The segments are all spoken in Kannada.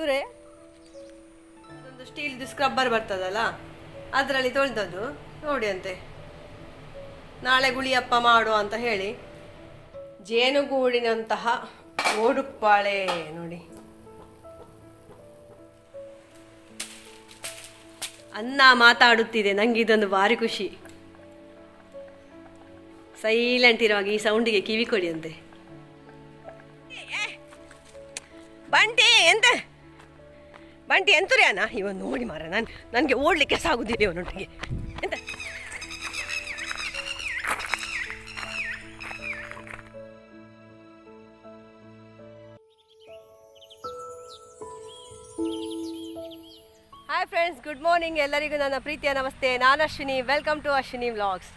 ಇವರೇ? ಅದೊಂದು ಸ್ಟೀಲ್ದು ಸ್ಕ್ರಬ್ಬರ್ ಬರ್ತದಲ್ಲ ಅದರಲ್ಲಿ ತೊಳೆದದ್ದು ನೋಡಿ ಅಂತೆ. ನಾಳೆ ಗುಳಿಯಪ್ಪ ಮಾಡು ಅಂತ ಹೇಳಿ ಜೇನುಗೂಡಿನಂತಹ ಓಡುಪ್ಪಾಳೆ ನೋಡಿ. ಅನ್ನ ಮಾತಾಡುತ್ತಿದೆ ನಂಗೆ ಇದೊಂದು ಭಾರಿ ಖುಷಿ. ಸೈಲೆಂಟ್ ಇರುವಾಗ ಈ ಸೌಂಡಿಗೆ ಕಿವಿ ಕೊಡಿ ಅಂತೆ ಬಂಟಿ ಎಂತ? ಬಂಟಿ ಎಂತರೇ ಅಣ್ಣ ಇವ ನೋಡಿ ಮಾರ ನಾನು ನನಗೆ ಓಡ್ಲಿಕ್ಕೆ ಸಾಗುದಿಲ್ಲ ಇವನೊಟ್ಟಿಗೆ ಎಂತ? ಹಾಯ್ ಫ್ರೆಂಡ್ಸ್ ಗುಡ್ ಮಾರ್ನಿಂಗ್ ಎಲ್ಲರಿಗೂ ನನ್ನ ಪ್ರೀತಿಯ ನಮಸ್ತೆ. ನಾನು Ashwini. Welcome to Ashwini vlogs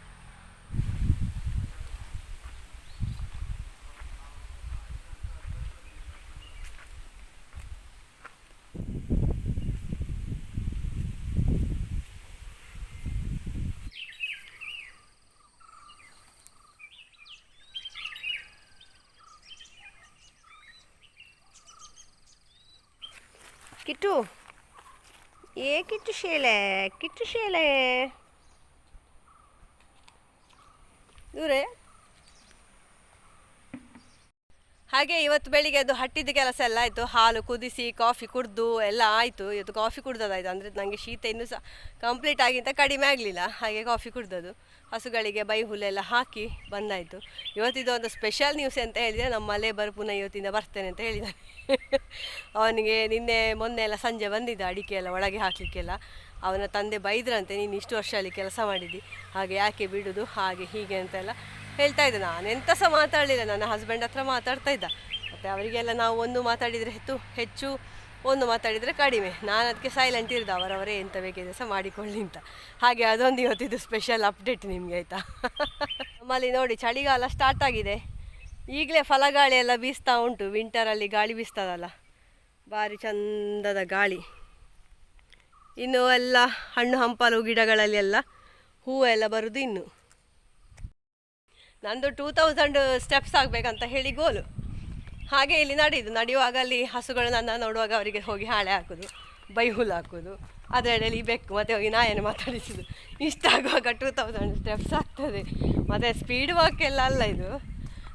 Kittu ಏ ಕಿಟ್ಟು ಶೇಲೆ ಕಿಟ್ಟು ಶೇಲೆ ದೂರೇ ಹಾಗೆ ಇವತ್ತು ಬೆಳಿಗ್ಗೆ ಅದು ಹಟ್ಟಿದ ಕೆಲಸ ಎಲ್ಲ ಆಯಿತು. ಹಾಲು ಕುದಿಸಿ ಕಾಫಿ ಕುಡಿದು ಎಲ್ಲ ಆಯಿತು. ಇವತ್ತು ಕಾಫಿ ಕುಡ್ದದಾಯ್ತು. ಅಂದರೆ ನನಗೆ ಶೀತ ಇನ್ನೂ ಸಹ ಕಂಪ್ಲೀಟ್ ಆಗಿಂತ ಕಡಿಮೆ ಆಗಲಿಲ್ಲ. ಹಾಗೆ ಕಾಫಿ ಕುಡ್ದದು ಹಸುಗಳಿಗೆ ಬೈ ಹುಲ್ಲೆಲ್ಲ ಹಾಕಿ ಬಂದಾಯಿತು. ಇವತ್ತಿದು ಒಂದು ಸ್ಪೆಷಲ್ ನ್ಯೂಸ್ ಅಂತ ಹೇಳಿದರೆ ನಮ್ಮ ಲೇಬರ್ ಪುನಃ ಇವತ್ತಿಂದ ಬರ್ತೇನೆ ಅಂತ ಹೇಳಿದ್ದಾನೆ ಅವನಿಗೆ ನಿನ್ನೆ, ಮೊನ್ನೆ ಎಲ್ಲ ಸಂಜೆ ಬಂದಿದ್ದ ಅಡಿಕೆ ಎಲ್ಲ ಒಳಗೆ ಹಾಕಲಿಕ್ಕೆಲ್ಲ. ಅವನ ತಂದೆ ಬೈದ್ರಂತೆ, ನೀನು ಇಷ್ಟು ವರ್ಷ ಅಲ್ಲಿ ಕೆಲಸ ಮಾಡಿದ್ದಿ. ಹಾಗೆ ಯಾಕೆ ಬಿಡುದು, ಹಾಗೆ ಹೀಗೆ ಅಂತೆಲ್ಲ. ಹೇಳ್ತಾ ಇದ್ದೆ. ನಾನು ಎಂತ ಸಹ ಮಾತಾಡಲಿಲ್ಲ. ನನ್ನ ಹಸ್ಬೆಂಡ್ ಹತ್ರ ಮಾತಾಡ್ತಾ ಇದ್ದ. ಮತ್ತು ಅವರಿಗೆಲ್ಲ ನಾವು ಒಂದು ಮಾತಾಡಿದರೆ ಹೆಚ್ಚು ಹೆಚ್ಚು ಒಂದು ಮಾತಾಡಿದರೆ ಕಡಿಮೆ. ನಾನು ಅದಕ್ಕೆ ಸೈಲೆಂಟ್ ಇರ್ದ. ಅವರವರೇ ಎಂತ ಬೇಕಿದೆ ಸಹ ಮಾಡಿಕೊಳ್ಳಿ ಅಂತ. ಹಾಗೆ ಅದೊಂದು ಇವತ್ತಿದು ಸ್ಪೆಷಲ್ ಅಪ್ಡೇಟ್ ನಿಮಗೆ ಆಯಿತಾ? ನಮ್ಮಲ್ಲಿ ನೋಡಿ, ಚಳಿಗಾಲ ಸ್ಟಾರ್ಟ್ ಆಗಿದೆ. ಈಗಲೇ ಫಲಗಾಳಿ ಎಲ್ಲ ಬೀಸ್ತಾ ಉಂಟು. ವಿಂಟರಲ್ಲಿ ಗಾಳಿ ಬೀಸ್ತದಲ್ಲ. ಭಾರಿ ಚಂದದ ಗಾಳಿ. ಇನ್ನು ಎಲ್ಲ ಹಣ್ಣು ಹಂಪಲು ಗಿಡಗಳಲ್ಲಿ ಎಲ್ಲ ಹೂವು ಎಲ್ಲ ಬರುದು ಇನ್ನು. ನಂದು ಟೂ ತೌಸಂಡ್ ಸ್ಟೆಪ್ಸ್ ಆಗಬೇಕಂತ ಹೇಳಿ ಗೋಲು. ಹಾಗೆ ಇಲ್ಲಿ ನಡೆಯುದು. ನಡೆಯುವಾಗ ಅಲ್ಲಿ ಹಸುಗಳು ನನ್ನ ನೋಡುವಾಗ ಅವರಿಗೆ ಹೋಗಿ ಹಾಳೆ ಹಾಕೋದು ಬೈ ಹುಲ್ಲು ಹಾಕೋದು ಅದರಲ್ಲಿ ಬೆಕ್ಕು ಮತ್ತು ಹೋಗಿ ನಾಯನ್ನು ಮಾತಾಡಿಸೋದು. ಇಷ್ಟ ಆಗುವಾಗ ಟೂ ತೌಸಂಡ್ ಸ್ಟೆಪ್ಸ್ ಆಗ್ತದೆ. ಮತ್ತು ಸ್ಪೀಡ್ ವಾಕ್ ಎಲ್ಲ ಅಲ್ಲ ಇದು.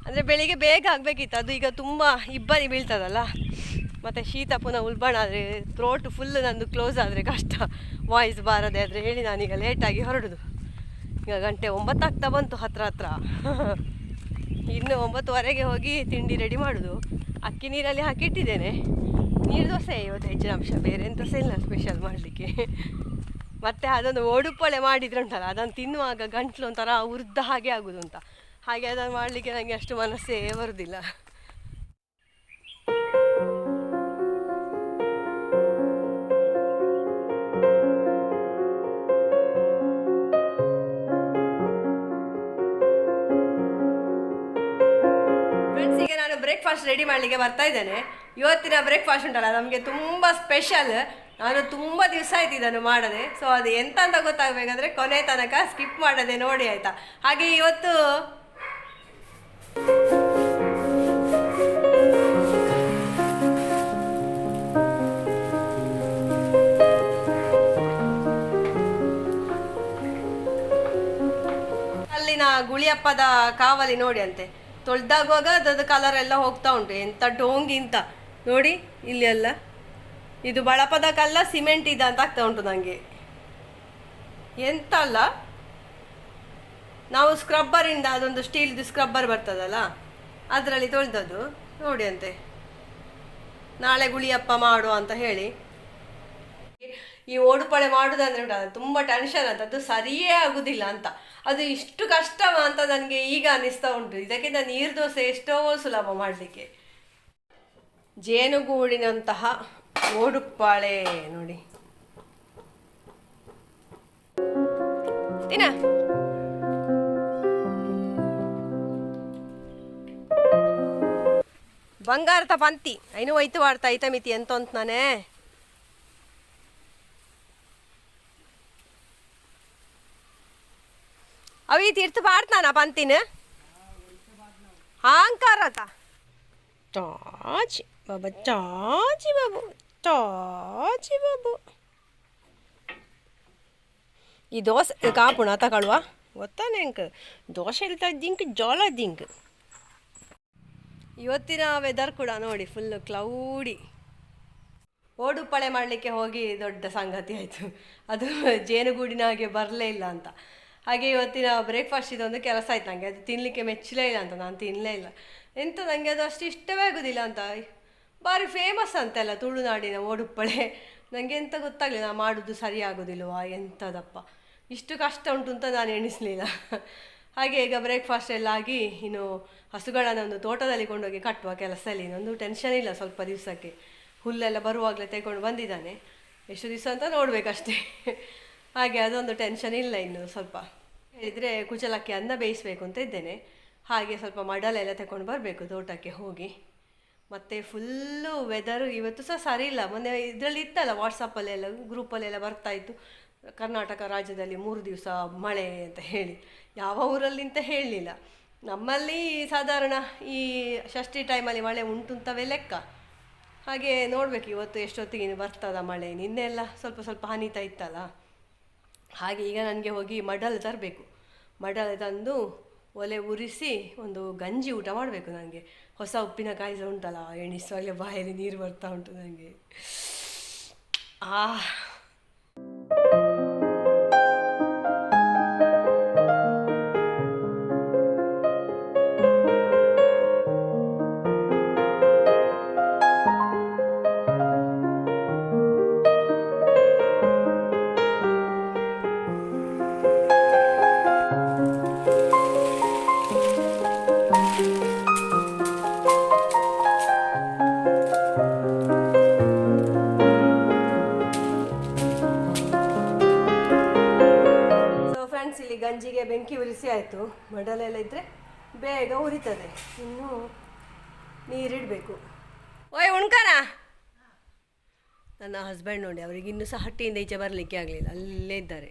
ಅಂದರೆ ಬೆಳಿಗ್ಗೆ ಬೇಗ ಆಗಬೇಕಿತ್ತು. ಅದು ಈಗ ತುಂಬ ಇಬ್ಬರಿ ಬೀಳ್ತದಲ್ಲ. ಮತ್ತು ಶೀತ ಪುನಃ ಉಲ್ಬಣ ಆದರೆ ಥ್ರೋಟ್ ಫುಲ್ ನಂದು ಕ್ಲೋಸ್ ಆದರೆ ಕಷ್ಟ. ವಾಯ್ಸ್ ಬಾರದೆ ಆದರೆ ಹೇಳಿ ನಾನೀಗ ಲೇಟಾಗಿ ಹೊರಡುದು. ಈಗ ಗಂಟೆ ಒಂಬತ್ತು ಆಗ್ತಾ ಬಂತು ಹತ್ರ ಹತ್ರ. ಇನ್ನು ಒಂಬತ್ತುವರೆಗೆ ಹೋಗಿ ತಿಂಡಿ ರೆಡಿ ಮಾಡೋದು. ಅಕ್ಕಿ ನೀರಲ್ಲಿ ಹಾಕಿಟ್ಟಿದ್ದೇನೆ. ನೀರು ದೋಸೆ ಇವತ್ತು ಹೆಚ್ಚಿನ ಅಂಶ, ಬೇರೆ ಎಂತ ಸಹ ಇಲ್ಲ ಸ್ಪೆಷಲ್ ಮಾಡಲಿಕ್ಕೆ. ಮತ್ತು ಅದೊಂದು ಓಡುಪಳೆ ಮಾಡಿದ್ರೆ ಉಂಟಲ್ಲ ಅದನ್ನು ತಿನ್ನುವಾಗ ಗಂಟ್ಲು ಒಂಥರ ಉರ್ದ ಹಾಗೆ ಆಗೋದು ಅಂತ ಹಾಗೆ ಅದನ್ನು ಮಾಡಲಿಕ್ಕೆ ನನಗೆ ಅಷ್ಟು ಮನಸ್ಸೇ ಬರುವುದಿಲ್ಲ ಬ್ರೇಕ್ಫಾಸ್ಟ್ ರೆಡಿ ಮಾಡಲಿಕ್ಕೆ ಬರ್ತಾ ಇದ್ದೇನೆ. ಇವತ್ತಿನ ಬ್ರೇಕ್ಫಾಸ್ಟ್ ಉಂಟಲ್ಲ, ನಮಗೆ ತುಂಬ ಸ್ಪೆಷಲ್ ನಾನು ತುಂಬ ದಿವಸ ಆಯ್ತು ಇದನ್ನು ಮಾಡದೆ. ಸೊ ಅದು ಎಂತ ಅಂತ ಗೊತ್ತಾಗಬೇಕಂದ್ರೆ ಕೊನೆ ತನಕ ಸ್ಕಿಪ್ ಮಾಡದೆ ನೋಡಿ ಆಯ್ತಾ. ಹಾಗೆ ಇವತ್ತು ಅಲ್ಲಿನ ಗುಳಿಯಪ್ಪದ ಕಾವಲಿ ನೋಡಿ ಅಂತೆ. ತೊಳ್ದಾಗುವಾಗ ಅದ್ರದ್ದು ಕಲರ್ ಎಲ್ಲ ಹೋಗ್ತಾ ಉಂಟು. ಎಂತ ಡೋಂಗಿ ಅಂತ ನೋಡಿ, ಇಲ್ಲಿ ಎಲ್ಲ ಇದು ಬಳಪದ ಕಲ್ಲ ಸಿಮೆಂಟ್ ಇದೆ ಅಂತ ಆಗ್ತಾ ಉಂಟು ನನಗೆ ಎಂತ ಅಲ್ಲ? ನಾವು ಸ್ಕ್ರಬ್ಬರಿಂದ ಅದೊಂದು ಸ್ಟೀಲ್ದು ಸ್ಕ್ರಬ್ಬರ್ ಬರ್ತದಲ್ಲ, ಅದರಲ್ಲಿ ತೊಳೆದದ್ದು. ನೋಡಿ ಅಂತೆ. ನಾಳೆ ಗುಳಿಯಪ್ಪ ಮಾಡು ಅಂತ ಹೇಳಿ. ಈ ಓಡುಪಳೆ ಮಾಡುದಂದ್ರೆ ಉಂಟಲ್ಲ ತುಂಬ ಟೆನ್ಷನ್ ಅಂತ, ಅದು ಸರಿಯೇ ಆಗುದಿಲ್ಲ ಅಂತ. ಅದು ಇಷ್ಟು ಕಷ್ಟವ ಅಂತ ನನಗೆ ಈಗ ಅನಿಸ್ತಾ ಉಂಟು. ಇದಕ್ಕಿಂತ ನೀರು ದೋಸೆ ಎಷ್ಟೋ ಸುಲಭ ಮಾಡಲಿಕ್ಕೆ. ಜೇನುಗೂಡಿನಂತಹ ಓಡುಪ್ಪಾಳೆ ನೋಡಿ. ತಿನ್ನ. ಬಂಗಾರದ ಪಂತಿ ಐನು ವೈತು ವಾಡ್ತಾ ಐತ ಮಿತಿ ಎಂತ ಅಂತ ನಾನೇ. ಅವಿ ತೀರ್ಥ ಬಾಡ್ತಾನ ಪಂತಿನ ಹಾಂಕಾರತ ಚಾಚಿ ಬಾಬಾ, ಚಾಚಿ ಬಾಬು ಚಾಚಿ ಬಾಬು. ಈ ದೋಸೆ ಕಾಪುಣ ತಗೊಳ್ಳುವ ಗೊತ್ತಾನೆ ಅಂಕ ದೋಸೆ ಇಲ್ತಾ ದಿಂಕ್ ಜೋಳ ದಿಂಕ್ ಇವತ್ತಿನ ವೆದರ್ ಕೂಡ ನೋಡಿ ಫುಲ್ ಕ್ಲೌಡಿ ಓಡುಪಳೆ ಮಾಡಲಿಕ್ಕೆ ಹೋಗಿ ದೊಡ್ಡ ಸಂಗತಿ ಆಯಿತು. ಅದು ಜೇನುಗೂಡಿನ ಹಾಗೆ ಬರಲೇ ಇಲ್ಲ ಅಂತ. ಹಾಗೆ ಇವತ್ತಿನ ಬ್ರೇಕ್ಫಾಸ್ಟ್ ಇದೊಂದು ಕೆಲಸ ಆಯ್ತು ನನಗೆ ಅದು ತಿನ್ನಲಿಕ್ಕೆ ಮೆಚ್ಚಲೇ ಇಲ್ಲ ಅಂತ ನಾನು ತಿನ್ನಲೇ ಇಲ್ಲ. ಎಂತ ನನಗೆ ಅದು ಅಷ್ಟು ಇಷ್ಟವೇ ಆಗೋದಿಲ್ಲ ಅಂತ. ಭಾರಿ ಫೇಮಸ್ ಅಂತೆಲ್ಲ ತುಳುನಾಡಿನ ಓಡುಪ್ಪಳೆ ನನಗೆ ಎಂತ ಗೊತ್ತಾಗಲಿಲ್ಲ ನಾನು ಮಾಡೋದು ಸರಿ ಆಗೋದಿಲ್ವಾ ಎಂಥದಪ್ಪ ಇಷ್ಟು ಕಷ್ಟ ಉಂಟು ಅಂತ ನಾನು ಎಣಿಸಲಿಲ್ಲ. ಹಾಗೆ ಈಗ ಬ್ರೇಕ್ಫಾಸ್ಟ್ ಎಲ್ಲ ಆಗಿ ಇನ್ನು ಹಸುಗಳನ್ನು ಒಂದು ತೋಟದಲ್ಲಿ ಕೊಂಡೋಗಿ ಕಟ್ಟುವ ಕೆಲಸದಲ್ಲಿ ಇನ್ನೊಂದು ಟೆನ್ಷನ್ ಇಲ್ಲ ಸ್ವಲ್ಪ ದಿವಸಕ್ಕೆ. ಹುಲ್ಲೆಲ್ಲ ಬರುವಾಗಲೇ ತೆಗೊಂಡು ಬಂದಿದ್ದಾನೆ. ಎಷ್ಟು ದಿವಸ ಅಂತ ನೋಡಬೇಕಷ್ಟೇ. ಹಾಗೆ ಅದೊಂದು ಟೆನ್ಷನ್ ಇಲ್ಲ ಇನ್ನು ಸ್ವಲ್ಪ. ಹೇಳಿದರೆ ಕುಚಲಕ್ಕಿ ಅನ್ನ ಬೇಯಿಸಬೇಕು ಅಂತ ಇದ್ದೇನೆ. ಹಾಗೆ ಸ್ವಲ್ಪ ಮಡಲೆಲ್ಲ ತಗೊಂಡು ಬರಬೇಕು ತೋಟಕ್ಕೆ ಹೋಗಿ. ಮತ್ತು ಫುಲ್ಲು ವೆದರು ಇವತ್ತು ಸಹ ಸರಿ ಇಲ್ಲ. ಮೊನ್ನೆ ಇದರಲ್ಲಿ ಇತ್ತಲ್ಲ ವಾಟ್ಸಪ್ಪಲ್ಲೆಲ್ಲ ಗ್ರೂಪಲ್ಲೆಲ್ಲ ಬರ್ತಾ ಇತ್ತು. ಕರ್ನಾಟಕ ರಾಜ್ಯದಲ್ಲಿ ಮೂರು ದಿವಸ ಮಳೆ ಅಂತ ಹೇಳಿ. ಯಾವ ಊರಲ್ಲಿ ಅಂತ ಹೇಳಲಿಲ್ಲ. ನಮ್ಮಲ್ಲಿ ಸಾಧಾರಣ ಈ ಷಷ್ಠಿ ಟೈಮಲ್ಲಿ ಮಳೆ ಉಂಟು ಅಂತವೇ ಲೆಕ್ಕ. ಹಾಗೆ ನೋಡಬೇಕು ಇವತ್ತು ಎಷ್ಟೊತ್ತಿಗೆ ಬರ್ತದ ಮಳೆ. ನಿನ್ನೆಲ್ಲ ಸ್ವಲ್ಪ ಸ್ವಲ್ಪ ಹನಿತಾ ಇತ್ತಲ್ಲ. ಹಾಗೆ ಈಗ ನನಗೆ ಹೋಗಿ ಮಡಲ್ ತರಬೇಕು. ಮಡಲ್ ತಂದು ಒಲೆ ಉರಿಸಿ ಒಂದು ಗಂಜಿ ಊಟ ಮಾಡಬೇಕು ನನಗೆ. ಹೊಸ ಉಪ್ಪಿನಕಾಯಿ ಸಹ ಉಂಟಲ್ಲ ಎಣಿಸುವಾಗಲೇ ಬಾಯಲ್ಲಿ ನೀರು ಬರ್ತಾ ಉಂಟು ನನಗೆ. ಆ ಇದ್ದರೆ ಬೇಗ ಉರಿತದೆ. ಇನ್ನು ನೀರಿಡಬೇಕು. ಓಯ್, ಉಣ್ಕನ? ನನ್ನ ಹಸ್ಬೆಂಡ್ ನೋಡಿ, ಅವರಿಗೆ ಇನ್ನೂ ಸಹ ಹಟ್ಟಿಯಿಂದ ಈಚೆ ಬರಲಿಕ್ಕೆ ಆಗಲಿಲ್ಲ. ಅಲ್ಲೇ ಇದ್ದಾರೆ.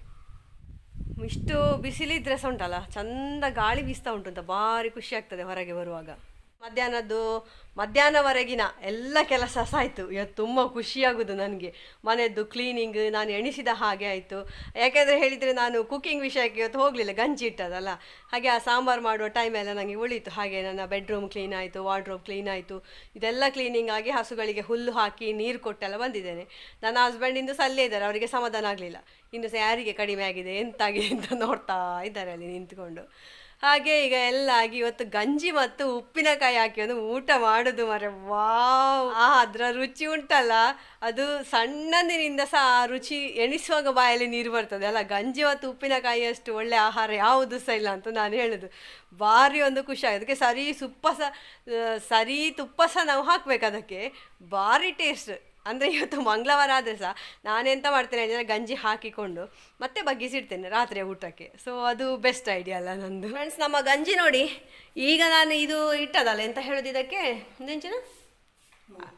ಇಷ್ಟು ಬಿಸಿಲಿದ್ರೆ ಸಹ ಉಂಟಲ್ಲ? ಚಂದ ಗಾಳಿ ಬೀಸ್ತಾ ಉಂಟು ಅಂತ ಭಾರಿ ಖುಷಿ ಆಗ್ತದೆ ಹೊರಗೆ ಬರುವಾಗ. ಮಧ್ಯಾಹ್ನದ್ದು ಮಧ್ಯಾಹ್ನವರೆಗಿನ ಎಲ್ಲ ಕೆಲಸ ಸಹ ಆಯಿತು ಇವತ್ತು ತುಂಬ ಖುಷಿಯಾಗೋದು ನನಗೆ. ಮನೆಯದ್ದು ಕ್ಲೀನಿಂಗ್ ನಾನು ಎಣಿಸಿದ ಹಾಗೆ ಆಯಿತು. ಯಾಕೆಂದರೆ ಹೇಳಿದರೆ ನಾನು ಕುಕ್ಕಿಂಗ್ ವಿಷಯಕ್ಕೆ ಇವತ್ತು ಹೋಗಲಿಲ್ಲ, ಗಂಜಿ ಇಟ್ಟದಲ್ಲ. ಹಾಗೆ ಆ ಸಾಂಬಾರು ಮಾಡುವ ಟೈಮೆಲ್ಲ ನನಗೆ ಉಳಿತು. ಹಾಗೆ ನನ್ನ ಬೆಡ್ರೂಮ್ ಕ್ಲೀನ್ ಆಯಿತು ವಾರ್ಡ್ರೋಬ್ ಕ್ಲೀನ್ ಆಯಿತು. ಇದೆಲ್ಲ ಕ್ಲೀನಿಂಗ್ ಆಗಿ ಹಸುಗಳಿಗೆ ಹುಲ್ಲು ಹಾಕಿ ನೀರು ಕೊಟ್ಟೆಲ್ಲ ಬಂದಿದ್ದೇನೆ. ನನ್ನ ಹಸ್ಬೆಂಡಿಂದು ಸಲ್ಲೇ ಇದ್ದಾರೆ, ಅವರಿಗೆ ಸಮಾಧಾನ ಆಗಲಿಲ್ಲ. ಇನ್ನು ಸಹ ಯಾರಿಗೆ ಕಡಿಮೆ ಆಗಿದೆ, ಎಂತಾಗಿದೆ ಅಂತ ನೋಡ್ತಾ ಇದ್ದಾರೆ ಅಲ್ಲಿ ನಿಂತ್ಕೊಂಡು. ಹಾಗೆ ಈಗ ಎಲ್ಲ ಆಗಿ ಇವತ್ತು ಗಂಜಿ ಮತ್ತು ಉಪ್ಪಿನಕಾಯಿ ಹಾಕಿ ಒಂದು ಊಟ ಮಾಡುದು ಮರೆ ವಾವ್. ಆ, ಅದರ ರುಚಿ ಉಂಟಲ್ಲ. ಅದು ಸಣ್ಣಂದಿನಿಂದ ಸಹ ಆ ರುಚಿ ಎಣಿಸುವಾಗ ಬಾಯಲ್ಲಿ ನೀರು ಬರ್ತದೆ. ಅಲ್ಲ, ಗಂಜಿ ಮತ್ತು ಉಪ್ಪಿನಕಾಯಿ ಅಷ್ಟು ಒಳ್ಳೆ ಆಹಾರ ಯಾವುದು ಸಹ ಇಲ್ಲ ಅಂತ ನಾನು ಹೇಳುದು. ಭಾರಿ ಒಂದು ಖುಷಿ ಆಗಿದೆ ಅದಕ್ಕೆ ಸರಿ ಸುಪ್ಪ ಸಹ ಸರಿ ತುಪ್ಪ ಸಹ ನಾವು ಹಾಕ್ಬೇಕು ಅದಕ್ಕೆ. ಭಾರಿ ಟೇಸ್ಟ್ ಅಂದರೆ ಇವತ್ತು ಮಂಗಳವಾರ ಆದರೆ ಸಹ ನಾನೆಂತ ಮಾಡ್ತೇನೆ ಅಂದರೆ ಗಂಜಿ ಹಾಕಿಕೊಂಡು ಮತ್ತೆ ಬಗ್ಗಿಸಿಡ್ತೇನೆ ರಾತ್ರಿಯ ಊಟಕ್ಕೆ. ಸೊ ಅದು ಬೆಸ್ಟ್ ಐಡಿಯಾ ಅಲ್ಲ ನಂದು. ಫ್ರೆಂಡ್ಸ್ ನಮ್ಮ ಗಂಜಿ ನೋಡಿ, ಈಗ ನಾನು ಇದು ಇಟ್ಟದಲ್ಲ, ಎಂತ ಹೇಳೋದು ಇದಕ್ಕೆ? ಮುಂದಿನ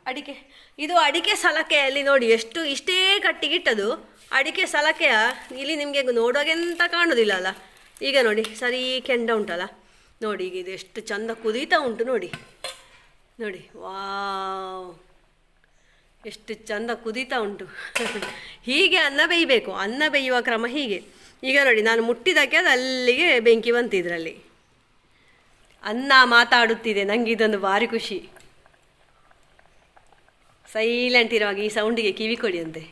ಅಡಿಕೆ. ಇದು ಅಡಿಕೆ ಸಲಕೆಯಲ್ಲಿ ನೋಡಿ, ಎಷ್ಟು, ಇಷ್ಟೇ ಕಟ್ಟಿಗಿಟ್ಟದು ಅಡಿಕೆ ಸಲಕೆಯ ಇಲ್ಲಿ ನಿಮಗೆ ನೋಡುವಾಗ ಎಂತ ಕಾಣೋದಿಲ್ಲ ಅಲ್ಲ ಈಗ ನೋಡಿ, ಸರಿ ಕೆಂಡ ಉಂಟಲ್ಲ. ನೋಡಿ, ಈಗ ಇದು ಎಷ್ಟು ಚಂದ ಕುದೀತಾ ಉಂಟು ನೋಡಿ. ನೋಡಿ, ವಾವ್. ಎಷ್ಟು ಚಂದ ಕುದೀತಾ ಉಂಟು. ಹೀಗೆ ಅನ್ನ ಬೇಯಬೇಕು. ಅನ್ನ ಬೇಯುವ ಕ್ರಮ ಹೀಗೆ. ಈಗ ನೋಡಿ, ನಾನು ಮುಟ್ಟಿದಕ್ಕೆ ಅದು ಅಲ್ಲಿಗೆ ಬೆಂಕಿ ಬಂತು ಇದರಲ್ಲಿ. ಅನ್ನ ಮಾತಾಡುತ್ತಿದೆ ನನಗೆ ಇದೊಂದು ಭಾರಿ ಖುಷಿ. ಸೈಲೆಂಟ್ ಇರುವಾಗ ಈ ಸೌಂಡಿಗೆ ಕಿವಿ ಕೊಡಿ ಅಂತೆ.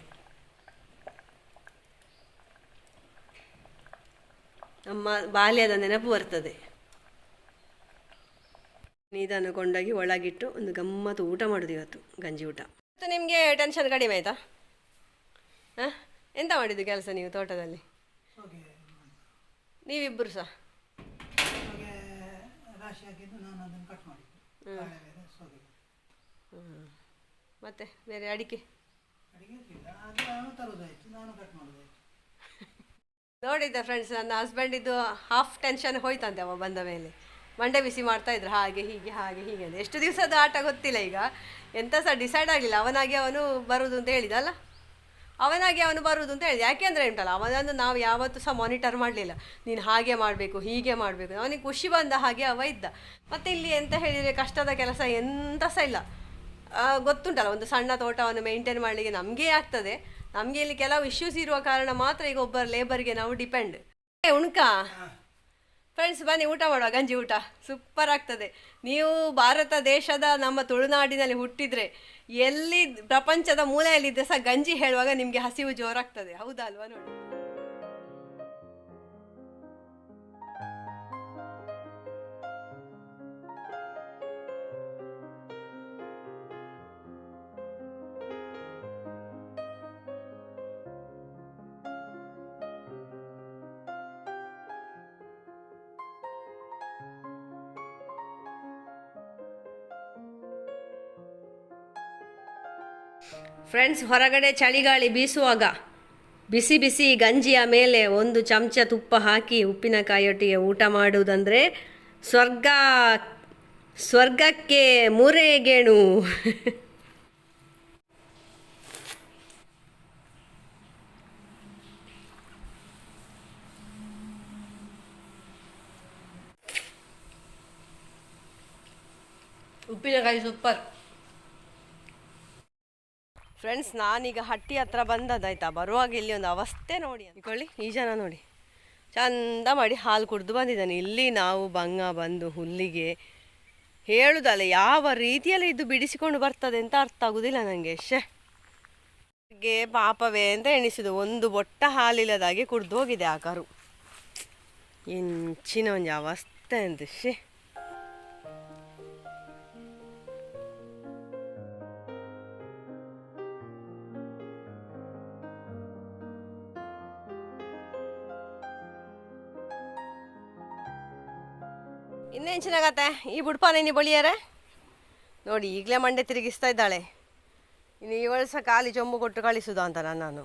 ನಮ್ಮ ಬಾಲ್ಯದ ನೆನಪು ಬರ್ತದೆ. ನೀದನ್ನು ಕೊಂಡೋಗಿ ಒಳಗಿಟ್ಟು ಒಂದು ಗಮ್ಮತ್ತು ಊಟ ಮಾಡೋದು ಇವತ್ತು, ಗಂಜಿ ಊಟ. ಮತ್ತು ನಿಮಗೆ ಟೆನ್ಷನ್ ಕಡಿಮೆ ಆಯಿತಾ? ಹಾಂ? ಎಂತ ಮಾಡಿದ್ದು ಕೆಲಸ ನೀವು ತೋಟದಲ್ಲಿ? ನೀವಿಬ್ಬರು ಸಹ? ಮತ್ತೆ ಬೇರೆ ಅಡಿಕೆ? ನೋಡಿದ್ದೆ ಫ್ರೆಂಡ್ಸ್ ನನ್ನ ಹಸ್ಬೆಂಡಿದ್ದು ಹಾಫ್ ಟೆನ್ಷನ್ ಹೋಯ್ತಂತೆ ಅವ ಬಂದ ಮೇಲೆ. ಮಂಡೆ ಬಿಸಿ ಮಾಡ್ತಾ ಇದ್ರು. ಹಾಗೆ, ಹೀಗೆ ಹಾಗೆ, ಹೀಗೆ ಅಂತ. ಎಷ್ಟು ದಿವಸದ ಆಟ ಗೊತ್ತಿಲ್ಲ ಈಗ. ಎಂತ ಸಹ ಡಿಸೈಡ್ ಆಗಲಿಲ್ಲ ಅವನಾಗಿ ಅವನು ಬರುವುದು ಅಂತ ಹೇಳಿದಲ್ಲ ಅವನಾಗಿ ಅವನು ಬರುವುದು ಅಂತ ಹೇಳಿದ. ಅಂದರೆ ಉಂಟಲ್ಲ, ಅವನನ್ನು ನಾವು ಯಾವತ್ತೂ ಸಹ ಮಾನಿಟರ್ ಮಾಡಲಿಲ್ಲ. ನೀನು ಹಾಗೆ ಮಾಡಬೇಕು, ಹೀಗೆ ಮಾಡಬೇಕು. ಅವನಿಗೆ ಖುಷಿ ಬಂದ ಹಾಗೆ ಅವ ಇದ್ದ. ಮತ್ತು ಇಲ್ಲಿ ಎಂತ ಹೇಳಿದರೆ ಕಷ್ಟದ ಕೆಲಸ ಎಂತ ಸಹ ಇಲ್ಲ. ಗೊತ್ತುಂಟಲ್ಲ, ಒಂದು ಸಣ್ಣ ತೋಟವನ್ನು ಮೇಂಟೈನ್ ಮಾಡಲಿಕ್ಕೆ ನಮಗೆ ಆಗ್ತದೆ. ನಮಗೆ ಇಲ್ಲಿ ಕೆಲವು ಇಶ್ಯೂಸ್ ಇರುವ ಕಾರಣ ಮಾತ್ರ ಈಗ ಒಬ್ಬರ ಲೇಬರ್ಗೆ ನಾವು ಡಿಪೆಂಡ್ ಉಣ್ಕ? ಫ್ರೆಂಡ್ಸ್ ಬನ್ನಿ, ಊಟ ಮಾಡುವ. ಗಂಜಿ ಊಟ. ಸೂಪರ್ ಆಗ್ತದೆ. ನೀವು ಭಾರತ ದೇಶದ ನಮ್ಮ ತುಳುನಾಡಿನಲ್ಲಿ ಹುಟ್ಟಿದ್ರೆ ಎಲ್ಲಿ ಪ್ರಪಂಚದ ಮೂಲೆಯಲ್ಲಿದ್ದರೆ ಸಹ ಗಂಜಿ ಹೇಳುವಾಗ ನಿಮಗೆ ಹಸಿವು ಜೋರಾಗ್ತದೆ. ಹೌದಾ ಅಲ್ವಾ ನೋಡಿ. ಫ್ರೆಂಡ್ಸ್ ಹೊರಗಡೆ ಚಳಿಗಾಳಿ ಬೀಸುವಾಗ ಬಿಸಿ ಬಿಸಿ ಗಂಜಿಯ ಮೇಲೆ ಒಂದು ಚಮಚ ತುಪ್ಪ ಹಾಕಿ ಉಪ್ಪಿನಕಾಯಿಯೊಟ್ಟಿಗೆ ಊಟ ಮಾಡುವುದಂದರೆ ಸ್ವರ್ಗ, ಸ್ವರ್ಗಕ್ಕೆ ಮೂರೆಗೇಣು. ಉಪ್ಪಿನಕಾಯಿ ಸೂಪರ್. ಫ್ರೆಂಡ್ಸ್ ನಾನೀಗ ಹಟ್ಟಿ ಹತ್ರ ಬಂದದ್ದಾಯ್ತಾ? ಬರುವಾಗ ಇಲ್ಲಿ ಒಂದು ಅವಸ್ಥೆ ನೋಡಿ ಅಂದ್ಕೊಳ್ಳಿ ಈ ಜನ ನೋಡಿ. ಚಂದ ಮಾಡಿ ಹಾಲು ಕುಡಿದು ಬಂದಿದ್ದಾನೆ. ಇಲ್ಲಿ ನಾವು ಬಂಗ ಬಂದು ಹುಲ್ಲಿಗೆ ಹೇಳುದಲ್ಲ ಯಾವ ರೀತಿಯಲ್ಲಿ ಇದು ಬಿಡಿಸಿಕೊಂಡು ಬರ್ತದೆ ಅಂತ ಅರ್ಥ ಆಗುದಿಲ್ಲ ನನಗೆ ಶೇ ಪಾಪವೇ ಅಂತ ಎಣಿಸಿದು ಒಂದು ಬೊಟ್ಟ ಹಾಲಿಲ್ಲದಾಗೆ ಕುಡ್ದು ಹೋಗಿದೆ ಆ ಕರು. ಇಂಚಿನ ಒಂದು ಅವಸ್ಥೆ ಅಂತ. ಶೇ ಏನಾಗತ್ತೆ ಈ ಬುಡ್ಪಾನೆ ನೀನು ಬಳಿಯಾರೆ? ನೋಡಿ ಈಗಲೇ ಮಂಡೆ ತಿರುಗಿಸ್ತಾ ಇದ್ದಾಳೆ. ಇನ್ನು ಇವಳು ಸಹ ಖಾಲಿ ಜೊಂಬು ಕೊಟ್ಟು ಕಳಿಸುದ ಅಂತ ನಾನು.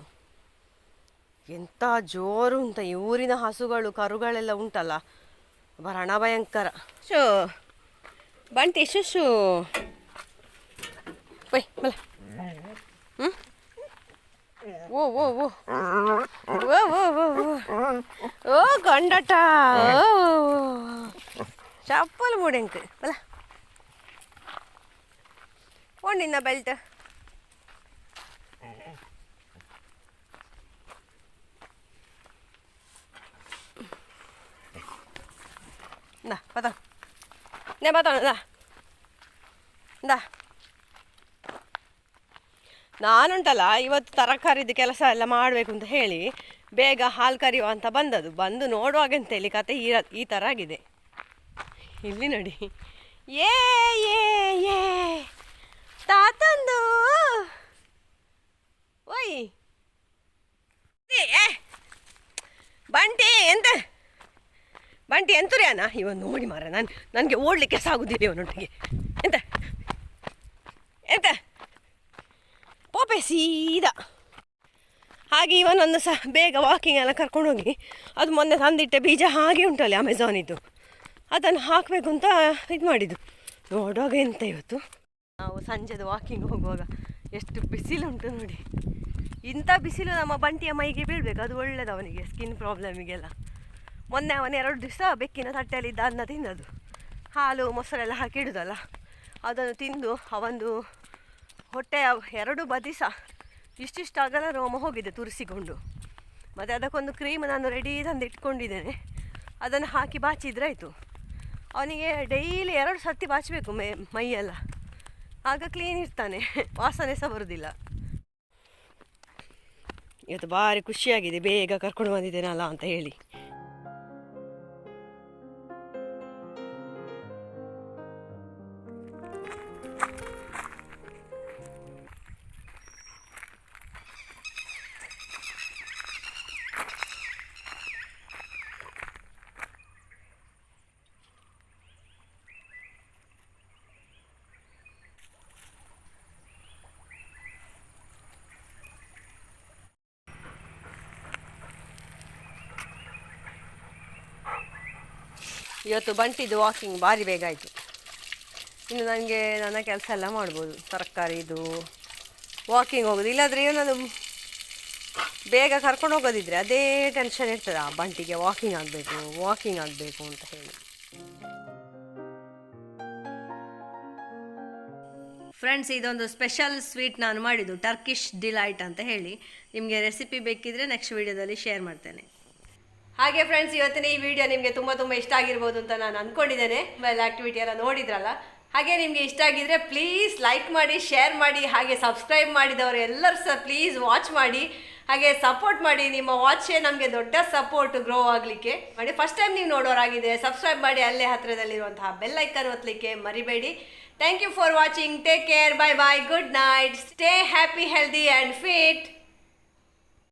ಎಂಥ ಜೋರು ಅಂತ ಈ ಊರಿನ ಹಸುಗಳು ಕರುಗಳೆಲ್ಲ ಉಂಟಲ್ಲ. ಬರಣ ಭಯಂಕರ. ಶೋ ಬಂತಿ ಶುಶು ಬೈ ಬಲ. ಓ ಓ ಓ. ಓ ಓ ಓ ಓ. ಓ ಓ ಓ. ഷപ്പൽ മൂടെ ಅಲ್ಲ അല്ല ಬೆಲ್ಟ್ ബെൽറ്റ് എന്താ ನಾನುಂಟಲ್ಲ, ಇವತ್ತು ತರಕಾರಿದ ಕೆಲಸ ಎಲ್ಲ ಮಾಡಬೇಕು ಅಂತ ಹೇಳಿ, ಬೇಗ ಹಾಲು ಕರಿಯುವ ಅಂತ ಬಂದದು ಬಂದು ನೋಡುವಾಗಂತೇಳಿ ಕತೆ ಈ ಈ ಥರ ಆಗಿದೆ. ಇಲ್ಲಿ ನೋಡಿ. ಏ ಏ ಏ. ತಾತಂದು. ಓಯ್. ಬಂಟಿ, ಎಂತ? ಬಂಟಿ ಎಂತುರಿ ಅಣ್ಣ ಇವನು ನೋಡಿ ಮಾರ ನಾನು, ನನಗೆ ಓಡಲಿಕ್ಕೆ ಸಾಗುದಿಲ್ಲ ಇವನೊಟ್ಟಿಗೆ ಎಂತ? ಎಂತ? ಪೋಪೆ ಸೀದಾ. ಹಾಗೆ ಇವನೊಂದು ಸಹ ಬೇಗ ವಾಕಿಂಗ್ ಎಲ್ಲ ಕರ್ಕೊಂಡೋಗಿ. ಅದು ಮೊನ್ನೆ ತಂದಿಟ್ಟ ಬೀಜ ಹಾಗೆ ಉಂಟಲ್ಲ ಅಮೆಝಾನಿದ್ದು ಅದನ್ನು ಹಾಕಬೇಕು ಅಂತ ಇದು ಮಾಡಿದ್ದು. ನೋಡುವಾಗ ಎಂತ ಇವತ್ತು? ನಾವು ಸಂಜೆದು ವಾಕಿಂಗ್ ಹೋಗುವಾಗ ಎಷ್ಟು ಬಿಸಿಲುಂಟು ನೋಡಿ. ಇಂಥ ಬಿಸಿಲು ನಮ್ಮ ಬಂಟಿಯ ಮೈಗೆ ಬೀಳ್ಬೇಕು. ಅದು ಒಳ್ಳೇದು ಅವನಿಗೆ ಸ್ಕಿನ್ ಪ್ರಾಬ್ಲಮಿಗೆಲ್ಲ ಮೊನ್ನೆ ಅವನು ಎರಡು ದಿವಸ ಬೆಕ್ಕಿನ ತಟ್ಟೆಯಲ್ಲಿದ್ದ ಅನ್ನ ತಿನ್ನೋದು ಹಾಲು, ಮೊಸರೆಲ್ಲ ಹಾಕಿ ಇಡುದಲ್ಲ. ಅದನ್ನು ತಿಂದು ಅವಂದು ಹೊಟ್ಟೆಯ ಎರಡು ಬದಿ ಸಹ ಇಷ್ಟಿಷ್ಟು ಆಗಲ್ಲ ರೋಮ ಹೋಗಿದೆ ತುರಿಸಿಕೊಂಡು. ಮತ್ತು ಅದಕ್ಕೊಂದು ಕ್ರೀಮ್ ನಾನು ರೆಡಿ ತಂದು ಇಟ್ಕೊಂಡಿದ್ದೇನೆ ಅದನ್ನು ಹಾಕಿ ಬಾಚಿದ್ರೆ ಆಯಿತು. ಅವನಿಗೆ ಡೈಲಿ ಎರಡು ಸರ್ತಿ ಬಾಚಬೇಕು ಮೈ, ಮೈಯೆಲ್ಲ. ಆಗ ಕ್ಲೀನ್ ಇರ್ತಾನೆ. ವಾಸನೆ ಸಹ ಬರೋದಿಲ್ಲ. ಇವತ್ತು ಭಾರಿ ಖುಷಿಯಾಗಿದೆ. ಬೇಗ ಕರ್ಕೊಂಡು ಬಂದಿದ್ದೇನಲ್ಲ ಅಂತ ಹೇಳಿ. ಇವತ್ತು ಬಂಟಿದ್ದು ವಾಕಿಂಗ್ ಭಾರಿ ಬೇಗ ಆಯಿತು. ಇನ್ನು ನನಗೆ ನನ್ನ ಕೆಲಸ ಎಲ್ಲ ಮಾಡ್ಬೋದು ತರಕಾರಿದು ವಾಕಿಂಗ್ ಹೋಗೋದು. ಇಲ್ಲಾಂದರೆ ನಾನು ಬೇಗ ಕರ್ಕೊಂಡು ಹೋಗೋದಿದ್ರೆ ಅದೇ ಟೆನ್ಷನ್ ಇರ್ತದೆ. ಆ ಬಂಟಿಗೆ ವಾಕಿಂಗ್ ಆಗಬೇಕು ವಾಕಿಂಗ್ ಆಗಬೇಕು ಅಂತ ಹೇಳಿ. ಫ್ರೆಂಡ್ಸ್ ಇದೊಂದು ಸ್ಪೆಷಲ್ ಸ್ವೀಟ್ ನಾನು ಮಾಡಿದ್ದು ಟರ್ಕಿಶ್ ಡಿಲೈಟ್ ಅಂತ ಹೇಳಿ. ನಿಮಗೆ ರೆಸಿಪಿ ಬೇಕಿದ್ರೆ ನೆಕ್ಸ್ಟ್ ವಿಡಿಯೋದಲ್ಲಿ ಶೇರ್ ಮಾಡ್ತೇನೆ. ಹಾಗೆ ಫ್ರೆಂಡ್ಸ್ ಇವತ್ತಿನ ಈ ವಿಡಿಯೋ ನಿಮಗೆ ತುಂಬ ತುಂಬ ಇಷ್ಟ ಆಗಿರ್ಬೋದು ಅಂತ ನಾನು ಅಂದ್ಕೊಂಡಿದ್ದೇನೆ ಮೊಬೈಲ್ ಆ್ಯಕ್ಟಿವಿಟಿ ಎಲ್ಲ ನೋಡಿದ್ರಲ್ಲ. ಹಾಗೆ ನಿಮಗೆ ಇಷ್ಟ ಆಗಿದ್ರೆ ಪ್ಲೀಸ್ ಲೈಕ್ ಮಾಡಿ ಶೇರ್ ಮಾಡಿ, ಹಾಗೆ ಸಬ್ಸ್ಕ್ರೈಬ್ ಮಾಡಿದವರು ಎಲ್ಲರೂ ಸಹ ಪ್ಲೀಸ್ ವಾಚ್ ಮಾಡಿ. ಹಾಗೆ ಸಪೋರ್ಟ್ ಮಾಡಿ. ನಿಮ್ಮ ವಾಚೇ ನಮಗೆ ದೊಡ್ಡ ಸಪೋರ್ಟ್ ಗ್ರೋ ಆಗಲಿಕ್ಕೆ. ಮಾಡಿ ಫಸ್ಟ್ ಟೈಮ್ ನೀವು ನೋಡೋರಾಗಿದೆ ಸಬ್ಸ್ಕ್ರೈಬ್ ಮಾಡಿ, ಅಲ್ಲೇ ಹತ್ತಿರದಲ್ಲಿರುವಂತಹ ಬೆಲ್ ಐಕನ್ ಒತ್ತಲಿಕ್ಕೆ ಮರಿಬೇಡಿ. Thank you for watching take care bye bye good night stay happy healthy and fit